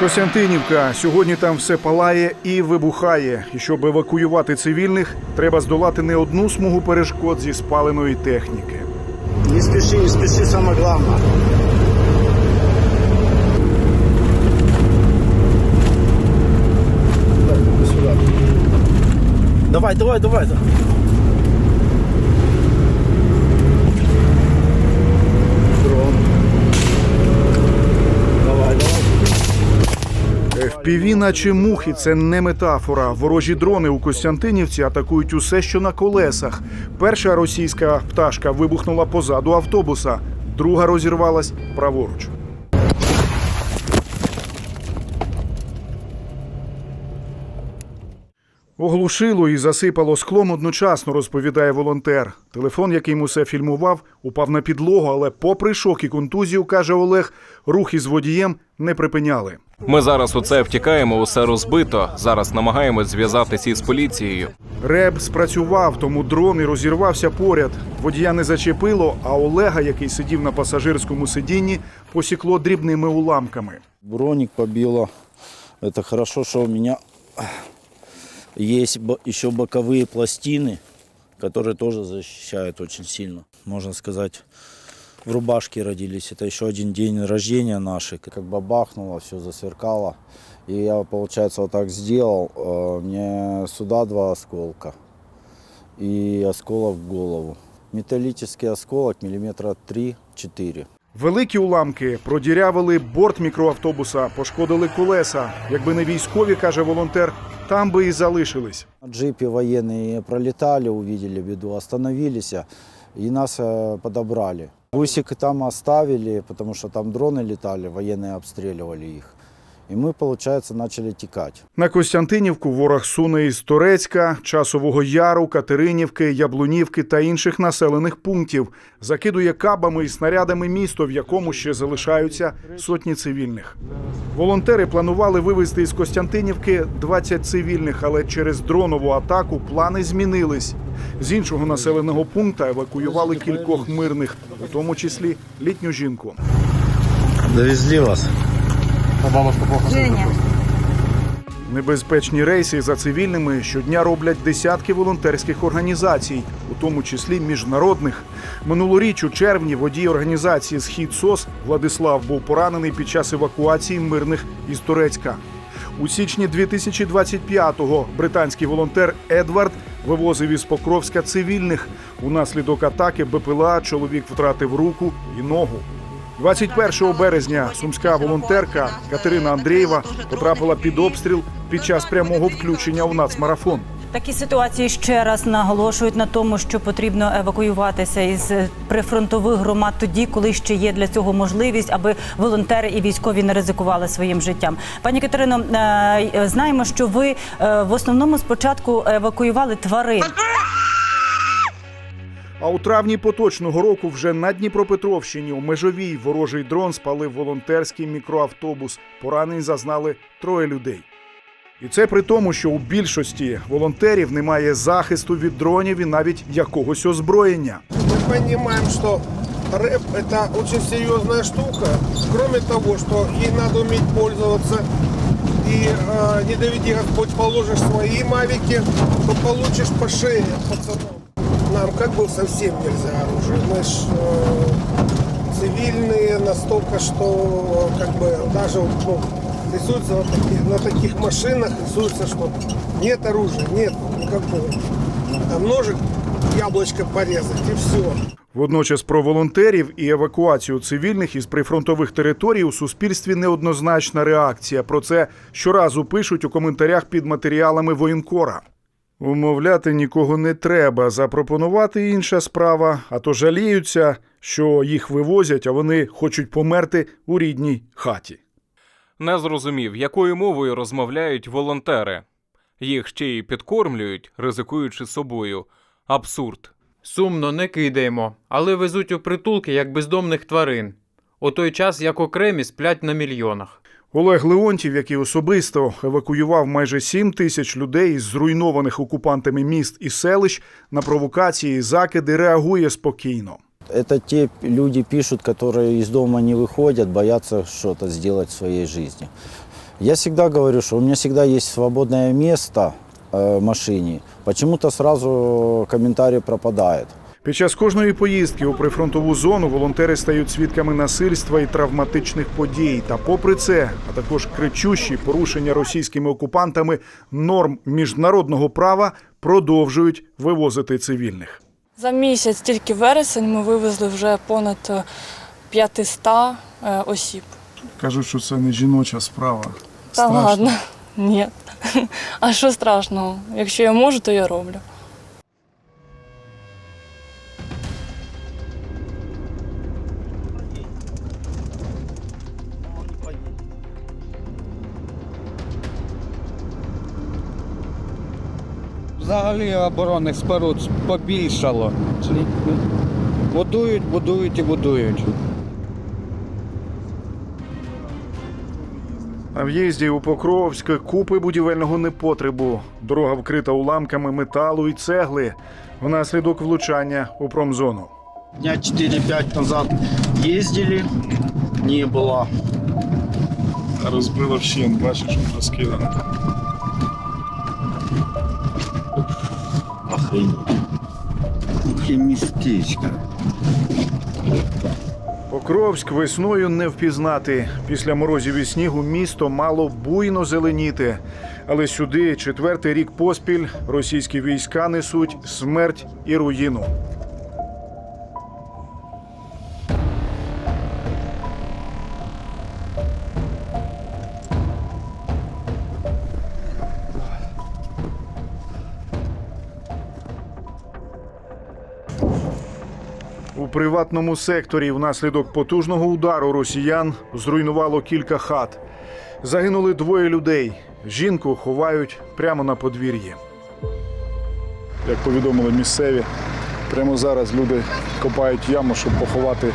Костянтинівка. Сьогодні там все палає і вибухає. І щоб евакуювати цивільних, треба здолати не одну смугу перешкод зі спаленої техніки. Не спеши, не. Так, иди сюда. Давай, давай, давай. давай. Дрон. Давай, давай. FPV наче мухи, це не метафора. Ворожі дрони у Костянтинівці атакують усе, що на колесах. Перша російська пташка вибухнула позаду автобуса, друга розірвалась праворуч. Оглушило і засипало склом одночасно, розповідає волонтер. Телефон, яким усе фільмував, упав на підлогу, але попри шок і контузію, каже Олег, рухи з водієм не припиняли. Ми зараз усе втікаємо, усе розбито. Зараз намагаємось зв'язатися із поліцією. Реб спрацював, тому дрон і розірвався поряд. Водія не зачепило, а Олега, який сидів на пасажирському сидінні, посікло дрібними уламками. Броник побило. Это хорошо, что у меня есть бо- еще боковые пластины, которые тоже защищают очень сильно. Можно сказать, в рубашке родились. Это еще один день рождения нашей. Как бабахнуло, все засверкало. И я, получается, вот так сделал. Э, Мне сюда два осколка и осколок в голову. Металлический осколок миллиметра 3-4. Великі уламки продірявили борт мікроавтобуса, пошкодили колеса. Якби не військові, каже волонтер, там би і залишились. На джипе военные пролетали, увидели беду, остановились а, и нас э, подобрали. Бусик там оставили, потому что там дроны летали, военные обстреливали их. И мы, получается, начали текать. На Костянтинівку ворог суне із Торецька, Часового Яру, Катеринівки, Яблунівки та інших населених пунктів. Закидує кабами і снарядами місто, в якому ще залишаються сотні цивільних. Волонтери планували вивезти із Костянтинівки 20 цивільних, але через дронову атаку плани змінились. З іншого населеного пункту евакуювали кількох мирних, у тому числі літню жінку. Довезли вас. Женя. Небезпечні рейси за цивільними щодня роблять десятки волонтерських організацій, у тому числі міжнародних. Минулоріч у червні водій організації Схід СОС Владислав був поранений під час евакуації мирних із Турецька. У січні 2025-го британський волонтер Едвард вивозив із Покровська цивільних. Унаслідок атаки БПЛА чоловік втратив руку і ногу. 21 березня сумська волонтерка Катерина Андрієва потрапила під обстріл під час прямого включення у нацмарафон. Такі ситуації ще раз наголошують на тому, що потрібно евакуюватися із прифронтових громад тоді, коли ще є для цього можливість, аби волонтери і військові не ризикували своїм життям. Пані Катерино, е, знаємо, що ви е, в основному спочатку евакуювали тварин. А у травні поточного року вже на Дніпропетровщині у межовій ворожий дрон спалив волонтерський мікроавтобус. Поранень зазнали троє людей. І це при тому, що у більшості волонтерів немає захисту від дронів і навіть якогось озброєння. Мы понимаем, что рэп это очень серьезная штука. Кроме того, что ей надо уметь пользоваться. И э, не доведи Господь, положишь свои мавики, то получишь по шее пацанам. Нам как бы совсем нельзя оружие. Мы ж э, цивильные настолько, что э, как бы даже ну, рисуется на таких, на таких машинах, рисуется, что нет оружия, нет никакого. А ножик яблочко порезать и все. Водночас про волонтерів і евакуацію цивільних із прифронтових територій у суспільстві неоднозначна реакція. Про це щоразу пишуть у коментарях під матеріалами воєнкора. Умовляти нікого не треба. Запропонувати інша справа, а то жаліються, що їх вивозять, а вони хочуть померти у рідній хаті. Не зрозумів, якою мовою розмовляють волонтери. Їх ще й підкормлюють, ризикуючи собою. Абсурд. Сумно не кидаємо, але везуть у притулки як бездомних тварин. У той час як окремі сплять на мільйонах. Олег Леонтів, який особисто евакуював майже 7 тисяч людей із зруйнованих окупантами міст і селищ, на провокації і закиди реагує спокійно. Это те люди пишут, которые из дома не выходят, боятся что-то сделать в своей жизни. Я всегда говорю, что у меня всегда есть свободное место э, в машине. Почему-то сразу комментарий пропадает. Під час кожної поїздки у прифронтову зону волонтери стають свідками насильства і травматичних подій. Та попри це, а також кричущі порушення російськими окупантами норм міжнародного права продовжують вивозити цивільних. За місяць, тільки вересень, ми вивезли вже понад е, 500 е, осіб. Кажуть, що це не жіноча справа. Та ладно, ні. А що страшного? Якщо я можу, то я роблю. Взагалі оборонних споруд побільшало. Будують, будують і будують. На в'їзді у Покровськ купи будівельного непотребу. Дорога вкрита уламками металу і цегли внаслідок влучання у промзону. Дня 4-5 назад ездили, не было. Розбило вщент, бачиш, розкидано. Охренеть. містечко. Покровськ весною не впізнати. Після морозів і снігу місто мало буйно зеленіти. Але сюди четвертий рік поспіль російські війська несуть смерть і руїну. У приватному секторі внаслідок потужного удару росіян зруйнувало кілька хат. Загинули двоє людей. Жінку ховають прямо на подвір'ї. Як повідомили місцеві, прямо зараз люди копають яму, щоб поховати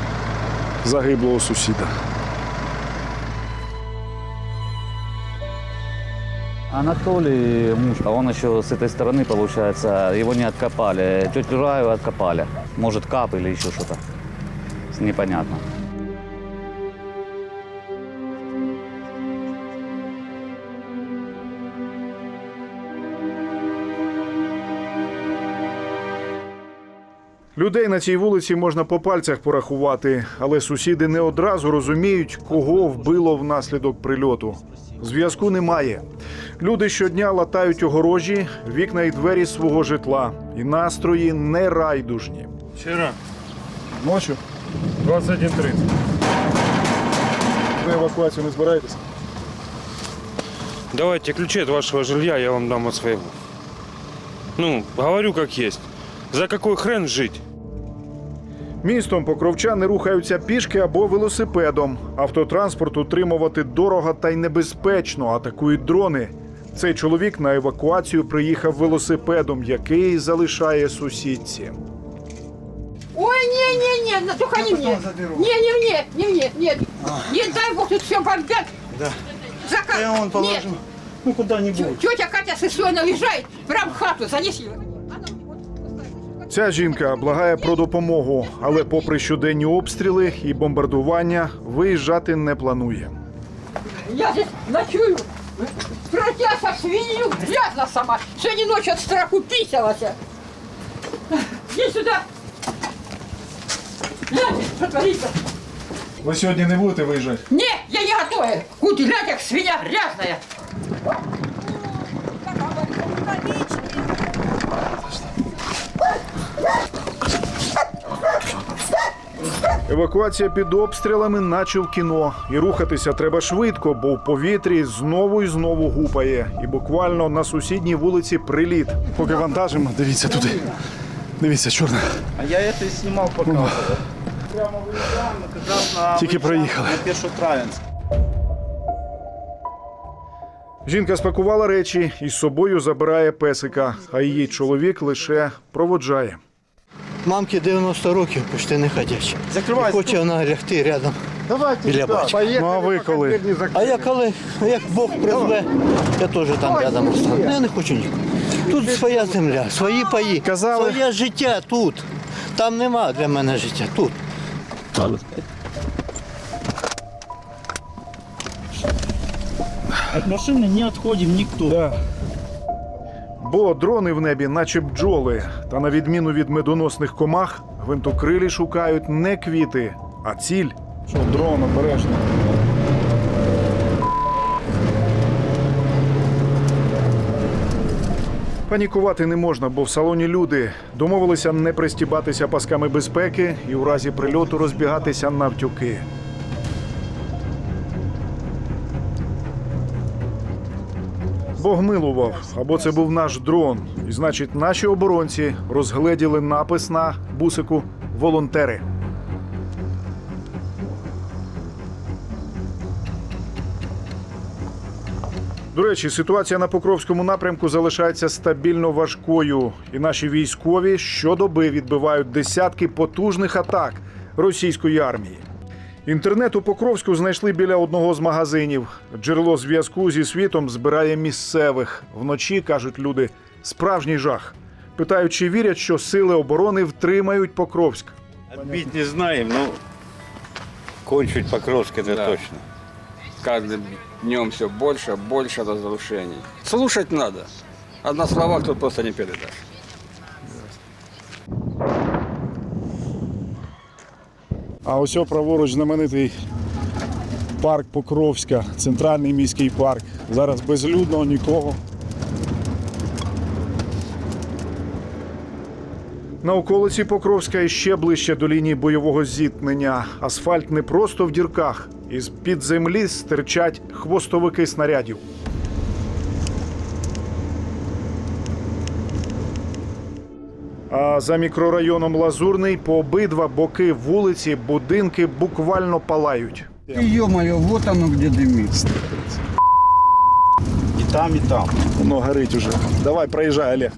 загиблого сусіда. Анатолий, муж, а он еще с этой стороны, получается, его не откопали. Тетю Раю откопали. Может, кап или еще что-то. Непонятно. Людей на цій вулиці можна по пальцях порахувати, але сусіди не одразу розуміють, кого вбило внаслідок прильоту. Зв'язку немає. Люди щодня латають огорожі, вікна і двері свого житла, і настрої не райдужні. Вчера Ночі 21.30. ви евакуацію не збираєтесь? Давайте ключи от вашего жилья я вам дам от своего. Ну, говорю как есть. За какой хрен жить? Містом покровчани рухаються пішки або велосипедом. Автотранспорт утримувати дорого та й небезпечно. Атакують дрони. Цей чоловік на евакуацію приїхав велосипедом, який залишає сусідці. Ой, не-не-не, на- только не мне. Не, не мне, не мне, нет. Не дай бог тут все бомбят. Да. Закат. Я он положу. Нет. Ну куда-нибудь. Тетя Катя с Исой наезжает, прям в хату занеси. Ця жінка благає про допомогу, але, попри щоденні обстріли і бомбардування, виїжджати не планує. Я здесь ночую. Протяса свинью грязно сама. Сегодня ночью от страху писалась. Иди сюда. Гляньте. Ви сьогодні не будете виїжджати? Не, я не готовая. Кути, глянь, как свинья грязная. Евакуація під обстрілами, наче в кіно. І рухатися треба швидко, бо в повітрі знову і знову гупає. І буквально на сусідній вулиці приліт. Поки вантажимо, дивіться туди. Дивіться, чорне. А я это и снимал пока. Прямо выезжаем, как на Тільки проїхали. на Першотравенск. Жінка спакувала речі і з собою забирає песика, а її чоловік лише проводжає. Мамки 90 років, почти не ходячі. Закривай. Хоче вона лягти рядом біля батька. Ну а ви коли? А я коли, як Бог призве, я теж там рядом остану. Я не хочу нікого. Тут своя земля, свої паї, Казали. своє життя тут. Там нема для мене життя. Тут. От машины не отходим никто. Бо дрони в небі, наче бджоли. Та на відміну від медоносних комах, гвинтокрилі шукають не квіти, а ціль. Що дрон обережно. Панікувати не можна, бо в салоні люди домовилися не пристібатися пасками безпеки і у разі прильоту розбігатися навтюки. Бог милував, або це був наш дрон. І значить, наші оборонці розгледіли напис на бусику волонтери. До речі, ситуація на Покровському напрямку залишається стабільно важкою, і наші військові щодоби відбивають десятки потужних атак російської армії. Інтернет у Покровську знайшли біля одного з магазинів. Джерело зв'язку зі світом збирає місцевих. Вночі кажуть люди справжній жах. Питають, чи вірять, що сили оборони втримають Покровськ. Бить не знаем, но кончить Покровск это точно. Каждым днем все больше, больше разрушений. Слушать надо. А на словах тут просто не передашь. А ось праворуч знаменитий парк Покровська, центральний міський парк. Зараз безлюдно, нікого. На околиці Покровська і ще ближче до лінії бойового зіткнення. Асфальт не просто в дірках. Із під землі стирчать хвостовики снарядів. А за мікрорайоном Лазурний по обидва боки вулиці будинки буквально палають. Ё-моё, вот оно где дымится. І там, і там. Воно горить уже. Давай, проїжджай, Олег.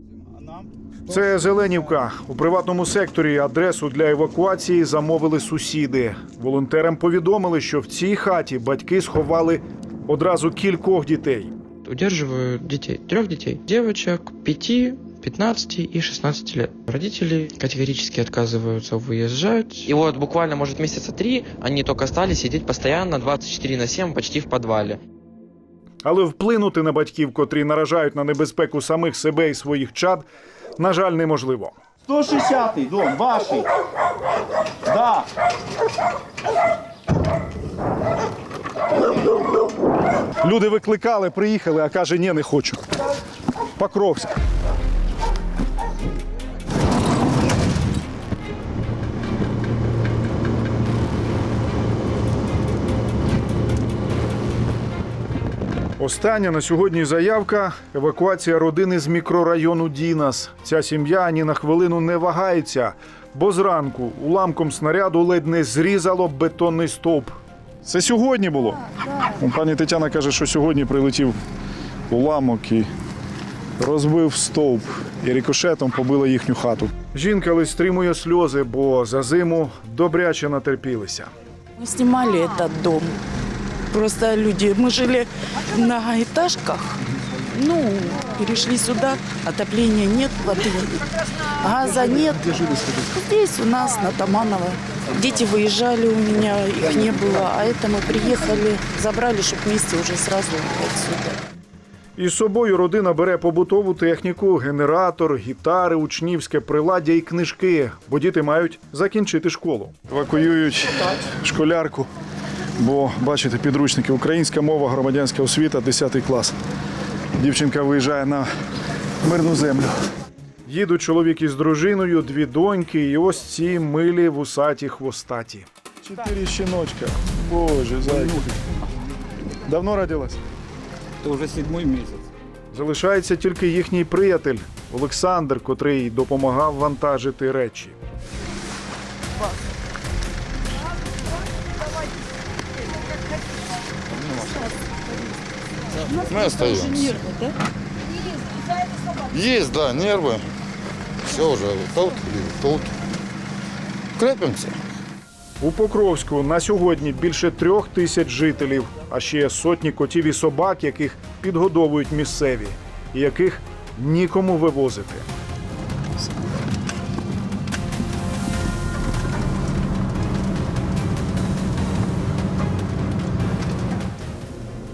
Це Зеленівка. У приватному секторі адресу для евакуації замовили сусіди. Волонтерам повідомили, що в цій хаті батьки сховали одразу кількох дітей. Удерживаю детей, трех детей, девочек 5, 15 и 16 лет. Родители категорически отказываются выезжать. И вот буквально, может, месяца три они только стали сидеть постоянно 24 на 7 почти в подвале. Але вплинути на батьків, котрі наражають на небезпеку самих себе і своїх чад, на жаль, неможливо. 160-й, дом, ваший. Да. Люди викликали, приїхали, а каже, ні, не хочу. Покровськ. Остання на сьогодні заявка евакуація родини з мікрорайону Дінас. Ця сім'я ані на хвилину не вагається, бо зранку уламком снаряду ледь не зрізало бетонний стовп. Це сьогодні було. Пані Тетяна каже, що сьогодні прилетів уламок і розбив стовп і рикошетом побила їхню хату. Жінка ледь стримує сльози, бо за зиму добряче натерпілися. Мы снимали этот дом Просто люди, мы жили в многоэтажках, ну, перешли сюда, отопления нет, воды, газа нет. Здесь у нас, на Таманово. Дети выезжали у меня, их не было, а это мы приехали, забрали, чтобы вместе уже сразу отсюда. Із собою родина бере побутову техніку, генератор, гітари, учнівське приладдя і книжки, бо діти мають закінчити школу. Евакуюють школярку, бо бачите, підручники українська мова, громадянська освіта, 10 клас. Дівчинка виїжджає на мирну землю. Їдуть чоловік із дружиною, дві доньки, і ось ці милі вусаті хвостаті. Чотири щіночка. Боже, зайка. Давно родилась? Это уже седьмой месяц. Залишається тільки їхній приятель Олександр, котрий допомагав вантажити речі. Мы остаемся. Есть, да, нервы. Все уже тут и тут. Крепимся. У Покровську на сьогодні більше трьох тисяч жителів, а ще сотні котів і собак, яких підгодовують місцеві, і яких нікому вивозити.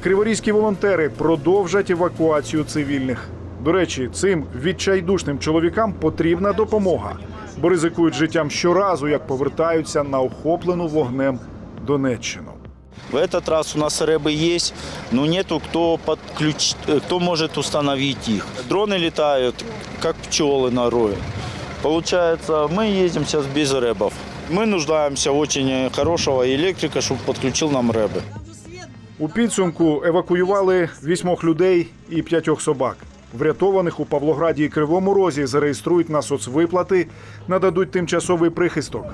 Криворізькі волонтери продовжать евакуацію цивільних. До речі, цим відчайдушним чоловікам потрібна допомога, бо ризикують життям щоразу, як повертаються на охоплену вогнем Донеччину. В этот раз у нас рэбы есть, но нету кто подключ... э, кто может установить их. Дроны летают, как пчелы на рое. Получается, мы ездим сейчас без рэбов. Мы нуждаемся в очень хорошего электрика, чтобы подключил нам рэбы. У підсумку евакуювали вісьмох людей і п'ятьох собак. Врятованих у Павлограді і Кривому Розі зареєструють на соцвиплати, нададуть тимчасовий прихисток.